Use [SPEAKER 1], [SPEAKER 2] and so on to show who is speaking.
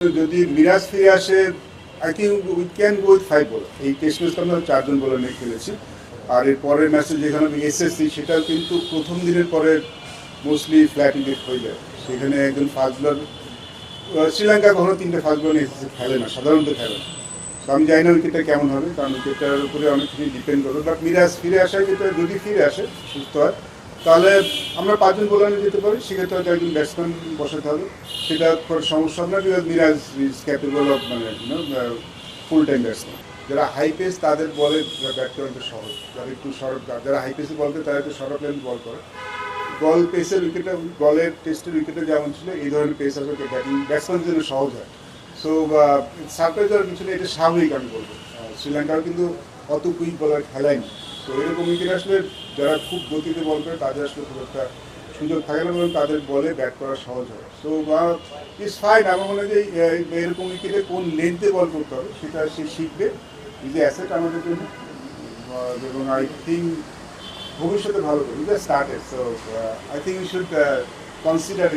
[SPEAKER 1] যদি মিরাজ ফিরে আসে I think we can go with five ball এই টেস্ট ম্যাচটা আমরা চারজন বলার নিয়ে খেলেছি। আর এর পরের ম্যাচে যেখানে আমি এসএসসি সেটাও কিন্তু প্রথম দিনের পরে মোস্টলি ফ্ল্যাট উইকেট হয়ে যায়। সেখানে একজন ফাস্ট বোলার শ্রীলঙ্কা কখনো তিনটে ফাস্ট বোলার এসএসসি খেলে না, সাধারণত খেলে না। তো আমি জানি না উইকেটটা কেমন হবে, কারণ উইকেটটার উপরে অনেক কিছু ডিপেন্ড করবে বাট মিরাজ ফিরে আসা যেটা যদি ফিরে আসে, সুস্থ হয়। তাহলে আমরা পাঁচজন বোলারে যেতে পারি সেক্ষেত্রে হয়তো একজন ব্যাটসম্যান বসাতে হবে। সেটা সমস্যা না because Miraz is capable of মানে ফুল টাইম ব্যাটসম্যান যারা হাই পেস তাদের বলে ব্যাট করা একটু সহজ। যারা একটু সরব যারা হাই পেসে বল করে তারা একটু সরব লেন বল করে। বল পেসের উইকেটে বলের টেস্টের উইকেটে যেমন ছিল এই ধরনের পেস আসলে ব্যাটিং ব্যাটসম্যান জন্য সহজ হয়। সো সারপ্রাইজ কিছু নেই, এটা স্বাভাবিক আমি বলব। আহ, শ্রীলঙ্কাও কিন্তু অত কুইক বলার খেলায়নি তো এরকম উইকেট আসলে যারা খুব গতিতে বল করে, তাদের আসলে খুব একটা সুযোগ থাকে না এবং তাদের বলে ব্যাট করা সহজ হয়। সো ইটস ফাইন আমার মনে হয় যে এরকম উইকেটে কোন লেন্থে বল করতে হবে, সেটা সে শিখবে। ইজ অ্যাসেট আমাদের জন্য। এবং আই থিঙ্ক ভবিষ্যতে ভালো করবে। Started so I think you should consider